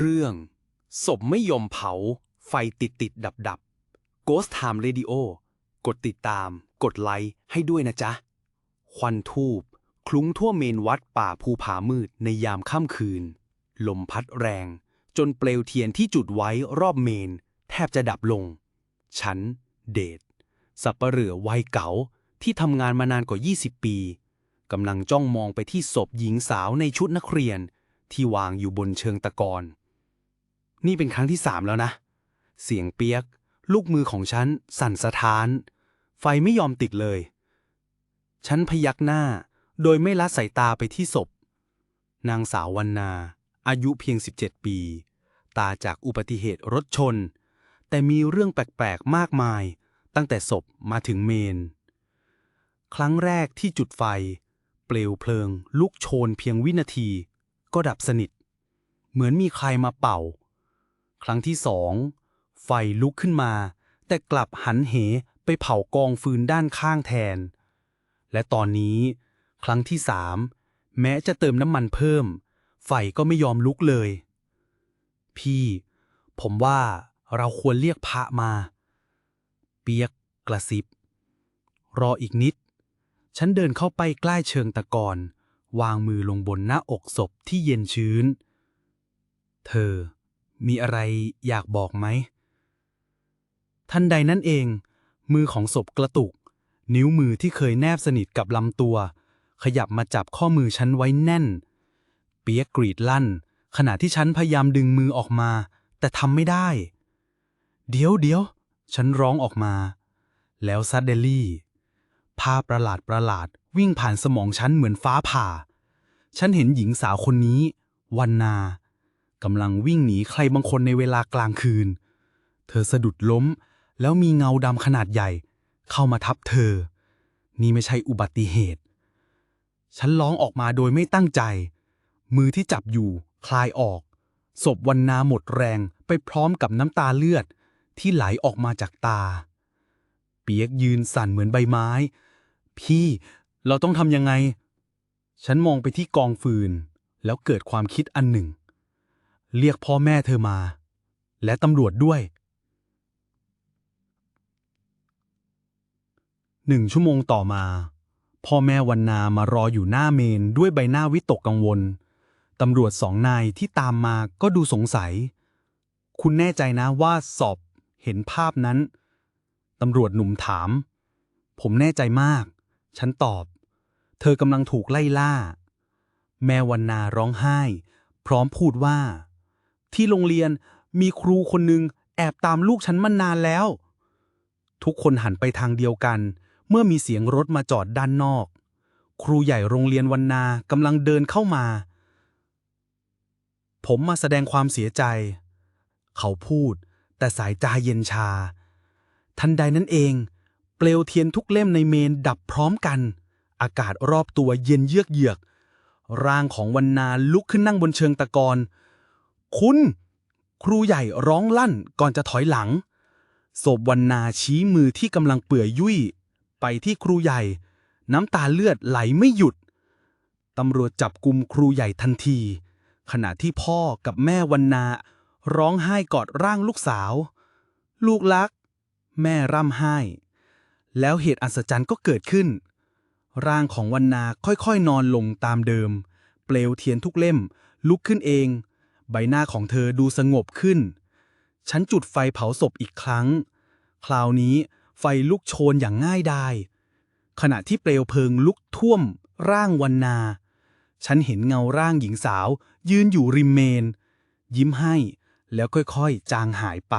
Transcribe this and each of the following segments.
เรื่อง ศพไม่ยอมเผา ไฟติดติดดับดับ Ghost Time Radio กดติดตาม กดไลค์ให้ด้วยนะจ๊ะ ควันทูบคลุ้งทั่วเมนวัดป่าภูผามืดในยามค่ำคืน ลมพัดแรง จนเปลวเทียนที่จุดไว้รอบเมน แทบจะดับลง ฉัน เดชสับปะเหร่อวัยเก๋าที่ทำงานมานานกว่า 20 ปีกำลังจ้องมองไปที่ศพหญิงสาวในชุดนักเรียนที่วางอยู่บนเชิงตะกอน นี่เป็นครั้งที่สามแล้วนะ เสียงเปียก ลูกมือของฉัน สั่นสะท้าน ไฟไม่ยอมติดเลย ฉันพยักหน้า โดยไม่ละสายตาไปที่ศพ นางสาววันนา อายุเพียง 17 ปี ตาจากอุบัติเหตุรถชน แต่มีเรื่องแปลกๆ มากมาย ตั้งแต่ศพมาถึงเมน ครั้งแรกที่จุดไฟ เปลวเพลิง ลุกโชนเพียงวินาที ก็ดับสนิท เหมือนมีใครมาเป่า ครั้งที่สองไฟลุกขึ้นมา แต่กลับหันเหไปเผากองฟืนด้านข้างแทน และตอนนี้ ครั้งที่สามแม้จะเติมน้ำมันเพิ่ม ไฟก็ไม่ยอมลุกเลย พี่ ผมว่าเราควรเรียกพระมา เปียกกระซิบ รออีกนิด ฉันเดินเข้าไปใกล้เชิงตะกอนวางมือลงบนหน้าอกศพที่เย็นชื้น เธอ มีอะไรอยากบอกไหม ทันใดนั้นเอง มือของศพกระตุก นิ้วมือที่เคยแนบสนิทกับลำตัว ขยับมาจับข้อมือฉันไว้แน่น เปียกกรีดลั่น ขณะที่ฉันพยายามดึงมือออกมา แต่ทำไม่ได้ เดี๋ยวเดี๋ยวฉันร้องออกมา แล้วซัดเดลี่ภาพประหลาดประหลาดวิ่งผ่านสมองฉันเหมือนฟ้าผ่า ฉันเห็นหญิงสาวคนนี้ วันนา กำลังวิ่งหนีใครบางคนในเวลากลางคืน เธอสะดุดล้ม แล้วมีเงาดำขนาดใหญ่ เข้ามาทับเธอ นี่ไม่ใช่อุบัติเหตุ ฉันร้องออกมาโดยไม่ตั้งใจ มือที่จับอยู่ คลายออก ศพวันนาหมดแรงไปพร้อมกับน้ำตาเลือดที่ไหลออกมาจากตา เปียกยืนสั่นเหมือนใบไม้ พี่เราต้องทำยังไง ฉันมองไปที่กองฟืน แล้วเกิดความคิดอันหนึ่ง เรียกพ่อแม่เธอมา และตำรวจด้วยหนึ่งชั่วโมงต่อมา พ่อแม่วันนามารออยู่หน้าเมนด้วยใบหน้าวิตกกังวล ตำรวจสองนายที่ตามมาก็ดูสงสัย คุณแน่ใจนะว่าสอบเห็นภาพนั้น ตำรวจหนุ่มถาม ผมแน่ใจมาก ฉันตอบ เธอกำลังถูกไล่ล่า แม่วันนาร้องไห้ พร้อมพูดว่า ที่โรงเรียนมีครูคนหนึ่งแอบตามลูกฉันมานานแล้ว ทุกคนหันไปทางเดียวกัน เมื่อมีเสียงรถมาจอดด้านนอก ครูใหญ่โรงเรียนวันนากำลังเดินเข้ามา ผมมาแสดงความเสียใจ เขาพูด แต่สายตาเย็นชา ทันใดนั้นเอง เปลวเทียนทุกเล่มในเมนดับพร้อมกัน อากาศรอบตัวเย็นเยือกเยือก ร่างของวันนาลุกขึ้นนั่งบนเชิงตะกอน คุณ ครูใหญ่ร้องลั่นก่อนจะถอยหลังศพวันนาชี้มือที่กำลังเปื่อยยุ่ย ไปที่ครูใหญ่ น้ำตาเลือดไหลไม่หยุด ตำรวจจับกุมครูใหญ่ทันที ขณะที่พ่อกับแม่วันนา ร้องไห้กอดร่างลูกสาว ลูกรัก แม่ร่ำไห้ แล้วเหตุอัศจรรย์ก็เกิดขึ้น ร่างของวันนาค่อยๆ นอนลงตามเดิม เปลวเทียนทุกเล่ม ลุกขึ้นเอง ใบหน้าของเธอดูสงบขึ้น ฉันจุดไฟเผาศพอีกครั้ง คราวนี้ไฟลุกโชนอย่างง่ายดาย ขณะที่เปลวเพลิงลุกท่วม ร่างวันนา ฉันเห็นเงาร่างหญิงสาว ยืนอยู่ริมเมน ยิ้มให้แล้วค่อยๆ จางหายไป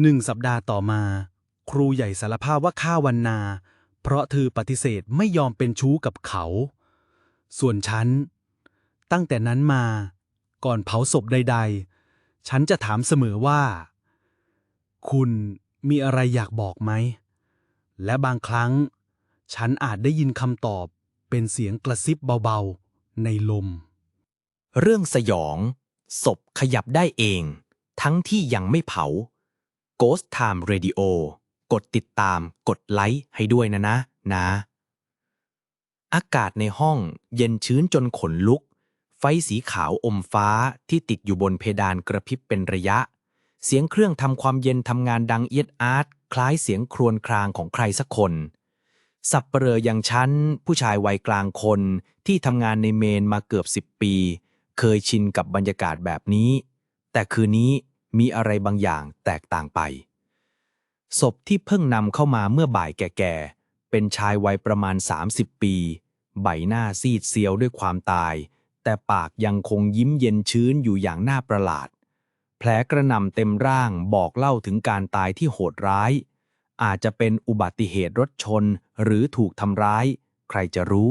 หนึ่งสัปดาห์ต่อมา ครูใหญ่สารภาพว่าฆ่าวันนา เพราะเธอปฏิเสธไม่ยอมเป็นชู้กับเขา ส่วนฉัน ตั้งแต่นั้นมา ก่อนเผาศพใด ๆ ฉันจะถามเสมอว่า คุณมีอะไรอยากบอกไหม และบางครั้ง ฉันอาจได้ยินคำตอบเป็นเสียงกระซิบเบาๆ ในลม เรื่องสยอง ศพขยับได้เอง ทั้งที่ยังไม่เผา Ghost Time Radio กดติดตาม กดไลค์ให้ด้วยนะนะ นะ อากาศในห้องเย็นชื้นจนขนลุก ไฟสีขาวอมฟ้าที่ติดอยู่บนเพดานกระพริบเป็นระยะ เสียงเครื่องทำความเย็นทำงานดังเอียดอาร์ตคล้ายเสียงครวญครางของใครสักคน สับเปลออย่างฉัน ผู้ชายวัยกลางคนที่ทำงานในเมนมาเกือบสิบปี เคยชินกับบรรยากาศแบบนี้ แต่คืนนี้มีอะไรบางอย่างแตกต่างไป ศพที่เพิ่งนำเข้ามาเมื่อบ่ายแก่ๆ เป็นชายวัยประมาณ 30 ปี ใบหน้าซีดเซียวด้วยความตาย แต่ปากยังคงยิ้มเย็นชื้นอยู่อย่างน่าประหลาด แผลกระหน่ำเต็มร่างบอกเล่าถึงการตายที่โหดร้าย อาจจะเป็นอุบัติเหตุรถชนหรือถูกทำร้าย ใครจะรู้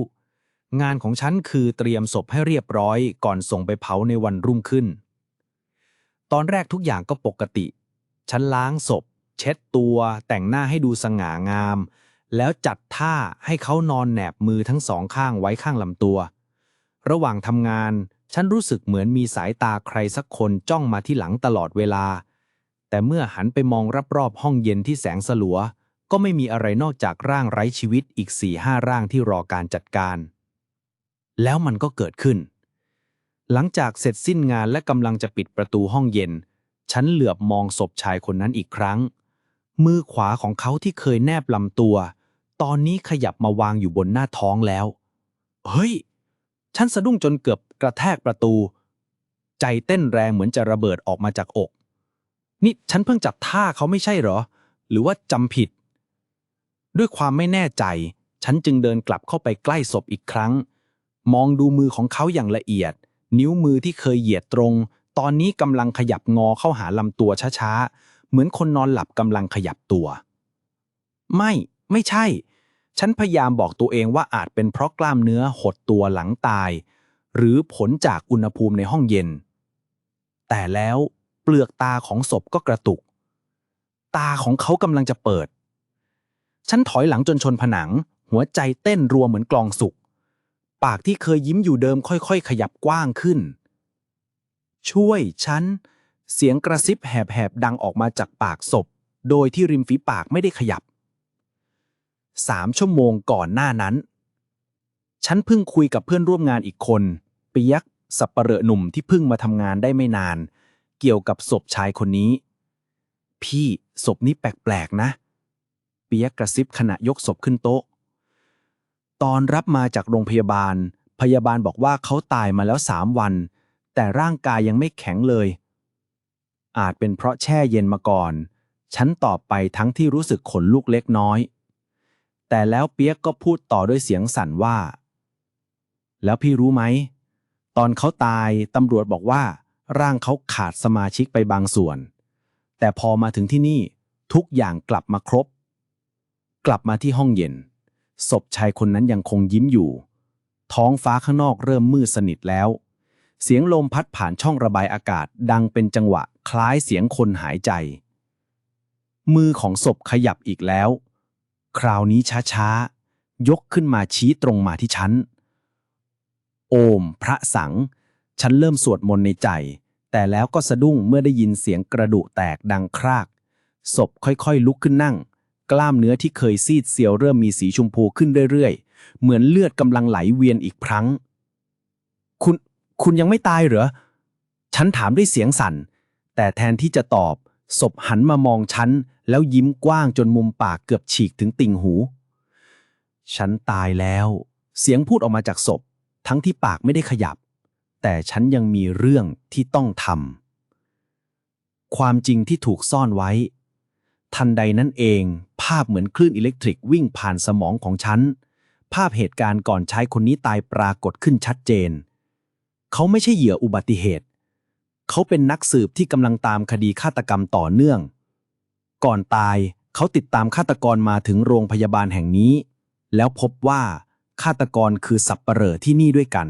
งานของฉันคือเตรียมศพให้เรียบร้อยก่อนส่งไปเผาในวันรุ่งขึ้น ตอนแรกทุกอย่างก็ปกติ ฉันล้างศพ เช็ดตัว แต่งหน้าให้ดูสง่างาม แล้วจัดท่าให้เขานอนแหนบมือทั้งสองข้างไว้ข้างลำตัว ระหว่างทำงาน ฉันรู้สึกเหมือนมีสายตาใครสักคนจ้องมาที่หลังตลอดเวลา แต่เมื่อหันไปมองรอบๆห้องเย็นที่แสงสลัว ก็ไม่มีอะไรนอกจากร่างไร้ชีวิตอีกสี่ห้าร่างที่รอการจัดการ แล้วมันก็เกิดขึ้น หลังจากเสร็จสิ้นงานและกำลังจะปิดประตูห้องเย็นฉันเหลือบมองศพชายคนนั้นอีกครั้ง มือขวาของเขาที่เคยแนบลำตัว ตอนนี้ขยับมาวางอยู่บนหน้าท้องแล้ว เฮ้ย ฉันสะดุ้งจนเกือบกระแทกประตู ใจเต้นแรงเหมือนจะระเบิดออกมาจากอก นี่ฉันเพิ่งจับท่าเขาไม่ใช่เหรอ หรือว่าจำผิด ด้วยความไม่แน่ใจ ฉันจึงเดินกลับเข้าไปใกล้ศพอีกครั้ง มองดูมือของเขาอย่างละเอียด นิ้วมือที่เคยเหยียดตรง ตอนนี้กำลังขยับงอเข้าหาลำตัวช้าๆ เหมือนคนนอนหลับกำลังขยับตัว ไม่ ไม่ใช่ ฉันพยายามบอกตัวเองว่าอาจเป็นเพราะกล้ามเนื้อหดตัวหลังตาย หรือผลจากอุณหภูมิในห้องเย็น แต่แล้วเปลือกตาของศพก็กระตุก ตาของเขากำลังจะเปิด ฉันถอยหลังจนชนผนัง หัวใจเต้นรัวเหมือนกลองสุก ปากที่เคยยิ้มอยู่เดิมค่อยๆ ขยับกว้างขึ้น ช่วยฉัน เสียงกระซิบแหบๆดังออกมาจากปากศพ โดยที่ริมฝีปากไม่ได้ขยับสามชั่วโมงก่อนหน้านั้น ฉันเพิ่งคุยกับเพื่อนร่วมงานอีกคน เปียก สับปะเหร่หนุ่มที่เพิ่งมาทำงานได้ไม่นาน เกี่ยวกับศพชายคนนี้ พี่ศพนี้แปลกๆนะ เปียกกระซิบขณะยกศพขึ้นโต๊ะ ตอนรับมาจากโรงพยาบาล พยาบาลบอกว่าเขาตายมาแล้วสามวัน แต่ร่างกายยังไม่แข็งเลย อาจเป็นเพราะแช่เย็นมาก่อน ฉันตอบไปทั้งที่รู้สึกขนลุกเล็กน้อย แต่แล้วเปียกก็พูดต่อด้วยเสียงสั่นว่า แล้วพี่รู้ไหม ตอนเขาตายตำรวจบอกว่า ร่างเขาขาดสมาชิกไปบางส่วน แต่พอมาถึงที่นี่ทุกอย่างกลับมาครบ กลับมาที่ห้องเย็น ศพชายคนนั้นยังคงยิ้มอยู่ ท้องฟ้าข้างนอกเริ่มมืดสนิทแล้ว เสียงลมพัดผ่านช่องระบายอากาศดังเป็นจังหวะ คล้ายเสียงคนหายใจ มือของศพขยับอีกแล้ว คราวนี้ช้าๆ ยกขึ้นมาชี้ตรงมาที่ฉัน โอม พระสัง ฉันเริ่มสวดมนต์ในใจ แต่แล้วก็สะดุ้งเมื่อได้ยินเสียงกระดูกแตกดังคราก ศพค่อยๆ ลุกขึ้นนั่ง กล้ามเนื้อที่เคยซีดเซียวเริ่มมีสีชมพูขึ้นเรื่อยๆ เหมือนเลือดกำลังไหลเวียนอีกครั้ง คุณ คุณยังไม่ตายเหรอ ฉันถามด้วยเสียงสั่น แต่แทนที่จะตอบ ศพหันมามองฉัน แล้วยิ้มกว้างจนมุมปากเกือบฉีกถึงติ่งหู ฉันตายแล้ว เสียงพูดออกมาจากศพ ทั้งที่ปากไม่ได้ขยับ แต่ฉันยังมีเรื่องที่ต้องทำความจริงที่ถูกซ่อนไว้ ทันใดนั้นเอง ภาพเหมือนคลื่นอิเล็กทริกวิ่งผ่านสมองของฉัน ภาพเหตุการณ์ก่อนชายคนนี้ตายปรากฏขึ้นชัดเจน เขาไม่ใช่เหยื่ออุบัติเหตุ เขาเป็นนักสืบที่กำลังตามคดีฆาตกรรมต่อเนื่อง ก่อนตายเขาติดตามฆาตกรมาถึงโรงพยาบาลแห่งนี้ แล้วพบว่าฆาตกรคือสับปเหร่อที่นี่ด้วยกัน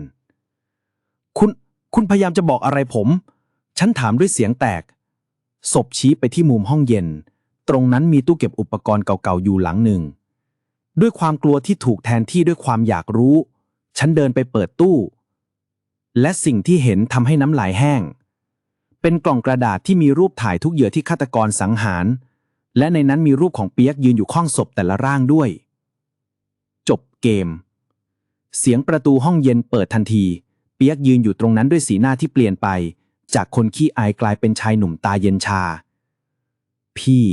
คุณคุณพยายามจะบอกอะไรผม ฉันถามด้วยเสียงแตก ศพชี้ไปที่มุมห้องเย็น ตรงนั้นมีตู้เก็บอุปกรณ์เก่าๆอยู่หลังหนึ่ง ด้วยความกลัวที่ถูกแทนที่ด้วยความอยากรู้ ฉันเดินไปเปิดตู้ และสิ่งที่เห็นทำให้น้ำลายแห้ง เป็นกล่องกระดาษที่มีรูปถ่ายทุกเหยื่อที่ฆาตกรสังหาร และในนั้นมีรูปของเปียกยืนอยู่ข้องศพแต่ละร่างด้วย จบเกม เสียงประตูห้องเย็นเปิดทันที เปียกยืนอยู่ตรงนั้นด้วยสีหน้าที่เปลี่ยนไป จากคนขี้อายกลายเป็นชายหนุ่มตาเย็นชา พี่